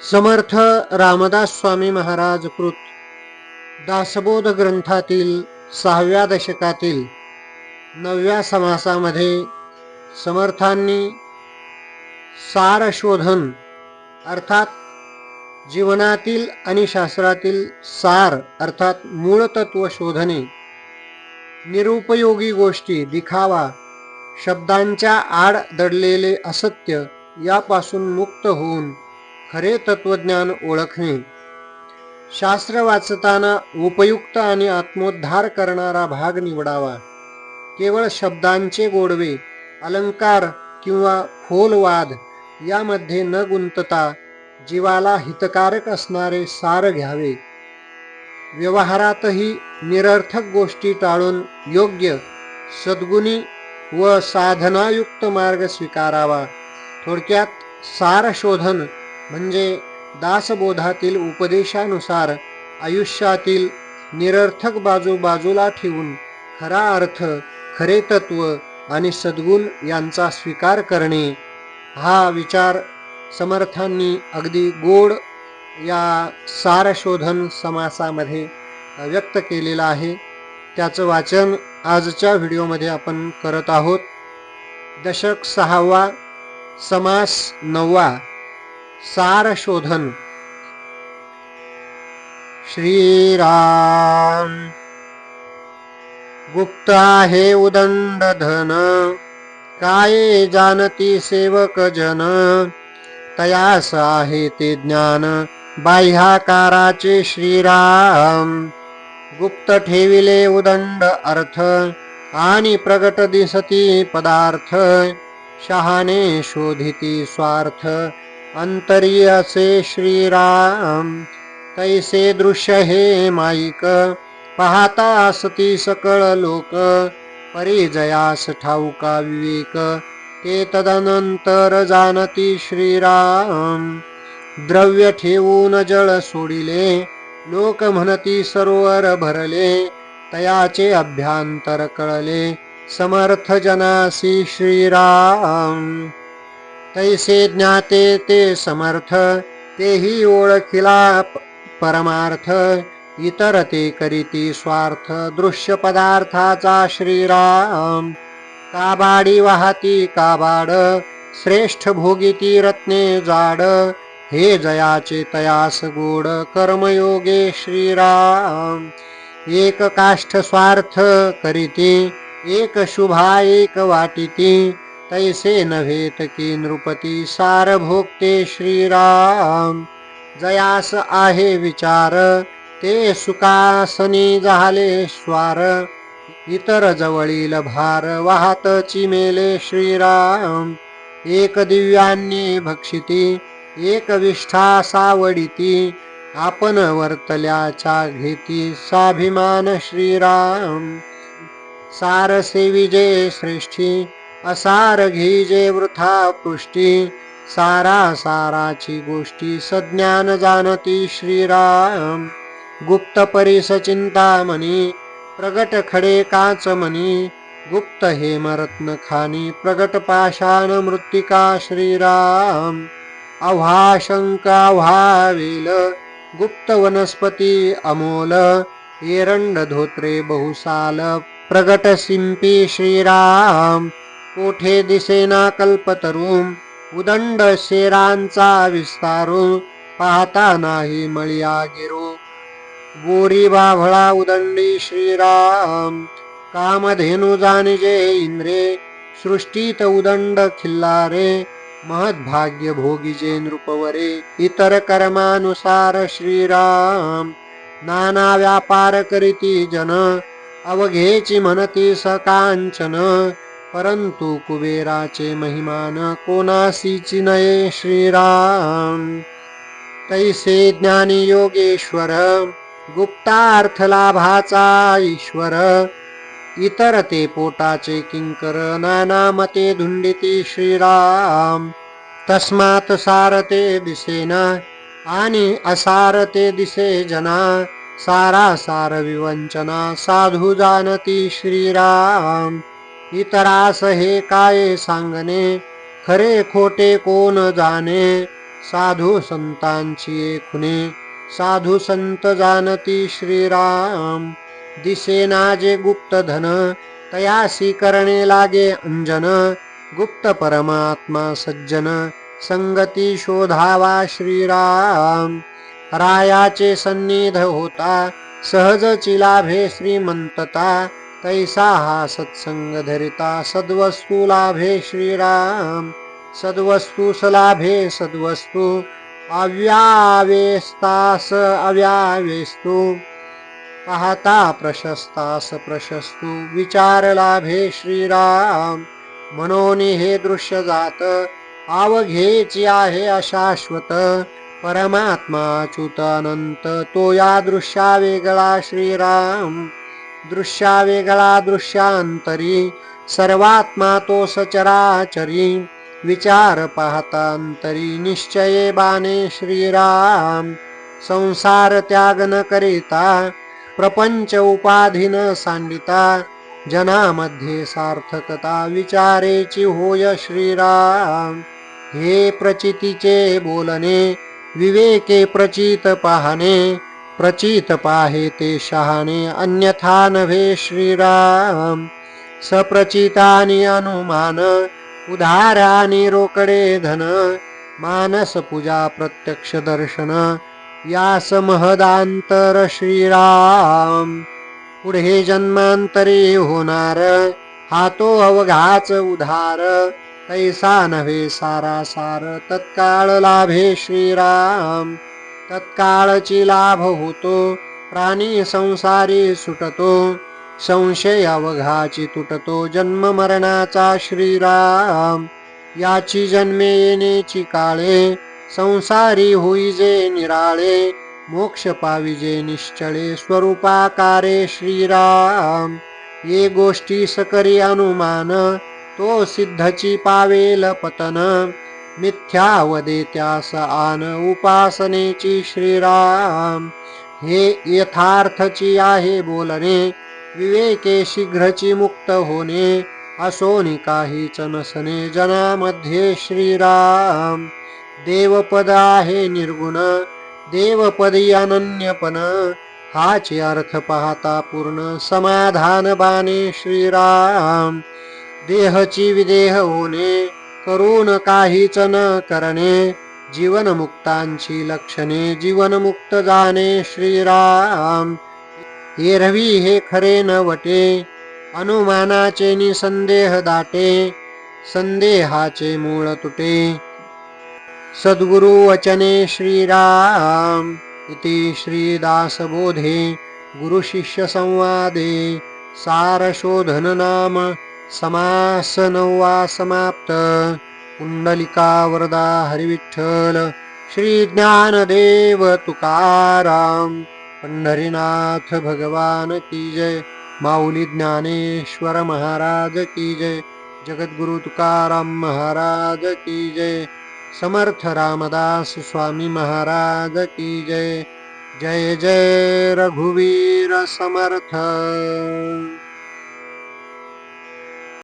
समर्थ रामदास स्वामी महाराज कृत. दासबोध ग्रंथातील सहाव्या दशकातील नवव्या समासामध्ये समर्थांनी सारशोधन अर्थात जीवनातील आणि शास्त्रातील सार अर्थात मूळ तत्व शोधणे निरुपयोगी गोष्टी दिखावा शब्दांच्या आड दडलेले असत्य यापासून मुक्त होऊन खरे तत्वज्ञान ओळखणे. शास्त्र वाचताना उपयुक्त आणि आत्मोद्धार करणारा भाग निवडावा. केवळ शब्दांचे गोडवे अलंकार किंवा खोलवाद यामध्ये न गुंतता जीवाला हितकारक असणारे सार घ्यावे. व्यवहारातही निरर्थक गोष्टी टाळून योग्य सद्गुणी व साधनायुक्त मार्ग स्वीकारावा. थोडक्यात सार शोधन म्हणजे दासबोधातील उपदेशानुसार आयुष्यातील निरर्थक बाजू बाजूला ठेवून खरा अर्थ खरे तत्व आणि सद्गुण यांचा स्वीकार करणे हा विचार समर्थांनी अगदी गोड या सारशोधन समासामध्ये व्यक्त केलेला आहे. त्याचं वाचन आजच्या व्हिडिओमध्ये आपण करत आहोत. दशक सहावा समास नववा. सारशोधन। श्रीराम। गुप्त आहे उदंड धन काय जानती सेवक जन तयास आहे ते ज्ञान। बाह्याकाराचे श्रीराम। गुप्त ठेविले उदंड अर्थ। आणि प्रगट दिसती पदार्थ। शहाने शोधिती स्वार्थ। अंतरी असे श्रीराम तैसे दृश्य हे माईक पाहता असती सकळ लोक परिजयास ठाऊका विवेक ते तदनंतर जाणती श्रीराम। द्रव्य ठेवून जळ सोडिले लोक म्हणती सरोवर भरले तयाचे अभ्यांतर कळले समर्थ जनासी श्रीराम। तैसे ज्ञाते ते समर्थ तेही ओळखिला परमार्थ इतर ते करीती स्वार्थ दृश्य पदार्थाचा श्रीराम. काबाडी वाहती काबाड श्रेष्ठ भोगिती रत्ने जाड हे जयाचे तयास गोड कर्मयोगे श्रीराम. एक काष्ठ स्वार्थ करीती एक शुभा एक वाटिती तैसे नव्हेत की नृपती सार भोगते श्रीराम। जयास आहे विचार ते सुकासनी झाले स्वार। इतर जवळील भार वाहत चिमेले श्रीराम। एक दिव्यांनी भक्षिती एक विष्ठा सावडिती। आपण वर्तल्याच्या घेती साभिमान श्रीराम। सारसेविजे श्रेष्ठी असार घिजे वृथा पुष्टी सारा साराची गोष्टी सज्ञान जाणती श्रीराम. गुप्त परिस चिंतामणी प्रगट खडे काच मनी गुप्त हेमरत्न खानी प्रगट पाषाण मृत्तिका श्रीराम. अव्हा शंक अव्हावेल गुप्त वनस्पती अमोल एरंड धोत्रे बहुसाल प्रगट सिंपी श्रीराम. कोठे दिसेना कल्पतरुम उदंड शेरांचा विस्तारू पाहता नाही मळिया गिरू. गोरी बाभळा उदंडी श्रीराम कामधेनु जाणिजे इंद्रे सृष्टीत उदंड खिल्लारे महद्भाग्य भोगिजे नृपवरे इतर कर्मानुसार श्रीराम. नाना व्यापार करीती जन अवघेची म्हणती सकांचन परंतु कुबेराचे महिमान कोणासीची नये श्रीराम। तैसे ज्ञानी योगेश्वर गुप्तार्थ लाभाचा ईश्वर। इतर ते पोटाचे किंकर नाना मते धुंडिती श्रीराम। तस्मात सारते दिसेना आणि असारते दिसे जना। सारा सार विवंचना साधू जानती श्रीराम। इतरास हे काय सांगणे? खरे खोटे कोण जाणे? साधू संतांची खुने साधू संत जानती श्रीराम. दिसेना जे गुप्त धन. तयासी करणे लागे अंजन. गुप्त परमात्मा सज्जन. संगती शोधावा श्रीराम. रायाचे सन्निध होता. सहज चिलाभे श्रीमंतता. तैसा हा सत्संग धरिता सद्वस्तू लाभे श्रीराम सद्वस्तू सलाभे सद्वस्तू अव्यावेस्तास अव्यावेस्तू पाहता प्रशस्तास प्रशस्तू विचार लाभे श्रीराम मनोनी हे दृश्य जात आवघेची आहे अशाश्वत परमात्मा च्युतानंत तो या दृश्या वेगळा श्रीराम. दृश्या वेगळा दृश्यांतरी सर्वात्मा तो सचराचरी विचार पाहतांतरी निश्चये बाणे श्रीराम संसार त्याग न करिता प्रपंच उपाधीन सांडिता जनामध्ये सार्थकता विचारेची होय श्रीराम. हे प्रचितीचे बोलणे विवेके प्रचित पाहणे प्रचित पाहे ते शहाणे अन्यथा नव्हे श्रीराम। सप्रचितानि अनुमान उधारानी रोकडे धन मानस पूजा प्रत्यक्ष दर्शन यास महदांतर श्रीराम। पुढे जन्मांतरी होणार हातो अवघाच उधार तैसा नव्हे सारा सार तत्काळ लाभे श्रीराम। तत्काळची लाभ होतो. प्राणी संसारी सुटतो. संशय अवघाची तुटतो. जन्म मरणाचा श्रीराम. याची जन्मे येण्याची काळे. संसारी होईजे निराळे. मोक्ष पाविजे निश्चळे. स्वरूपाकारे श्रीराम. ये गोष्टी सकरी अनुमान. तो सिद्धची पावेल पतन. मिथ्यावदे त्यास आन उपासनेची श्रीराम. हे यथार्थची आहे बोलणे विवेके शीघ्रची मुक्त होणे असोनी काहीच नसणे जनामध्ये श्रीराम. देवपद आहे निर्गुण देवपदी अनन्यपण हाचे अर्थ पाहता पूर्ण समाधान बाने श्रीराम. देहची विदेह होणे करून काहीच न करणे जीवनमुक्तांची लक्षणे जीवनमुक्त जाणे श्रीराम. एरवी हे खरे न वटे अनुमानाचे निसंदेह दाटे संदेहाचे मूळ तुटे. सद्गुरु वचने श्रीराम इति श्रीदासबोधे गुरुशिष्य संवादे सारशोधन नाम समास नववा समाप्त कुंडलिका वरदा हरिविठ्ठल। श्री ज्ञानदेव तुकाराम। पंढरीनाथ भगवान की जय। माऊली ज्ञानेश्वर महाराज की जय। जगद्गुरु तुकाराम महाराज की जय। समर्थ रामदास स्वामी महाराज की जय। जय जय रघुवीर समर्थ।